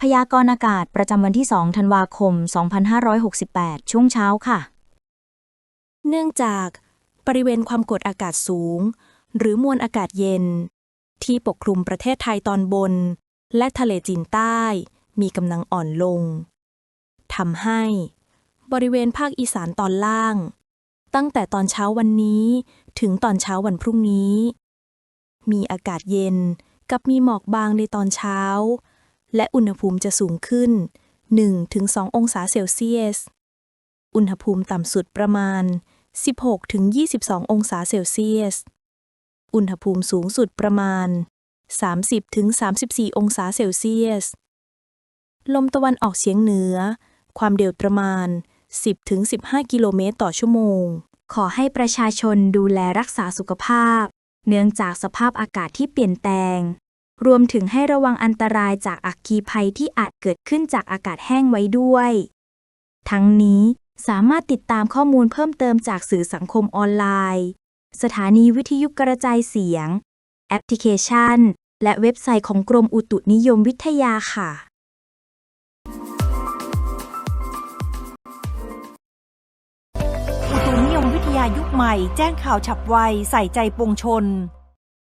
พยากรณ์อากาศประจำวันที่ 2 ธันวาคม 2568 ช่วงเช้าค่ะ เนื่องจากบริเวณความกดอากาศสูง หรือมวลอากาศเย็น ที่ปกคลุมประเทศไทยตอนบน และทะเลจีนใต้ มีกำลังอ่อนลงทำให้ บริเวณภาคอีสานตอนล่าง ตั้งแต่ตอนเช้าวันนี้ถึงตอนเช้าวันพรุ่งนี้ มีอากาศเย็นกับมีหมอกบางในตอนเช้า และอุณหภูมิจะสูงขึ้น 1-2 องศาเซลเซียส อุณหภูมิต่ำสุดประมาณ 16-22 องศาเซลเซียส อุณหภูมิสูงสุดประมาณ 30-34 องศาเซลเซียส ลมตะวันออกเฉียงเหนือ ความเร็วประมาณ 10-15 กิโลเมตรต่อชั่วโมง ขอให้ประชาชนดูแลรักษาสุขภาพ เนื่องจากสภาพอากาศที่เปลี่ยนแปลง รวมถึงให้ระวังอันตรายจากอัคคีภัยที่อาจเกิดขึ้นจากอากาศแห้งไว้ด้วย ทั้งนี้สามารถติดตามข้อมูลเพิ่มเติมจากสื่อสังคมออนไลน์ สถานีวิทยุกระจายเสียง แอปพลิเคชัน และเว็บไซต์ของกรมอุตุนิยมวิทยาค่ะ อุตุนิยมวิทยายุคใหม่ แจ้งข่าวฉับไว ใส่ใจปวงชน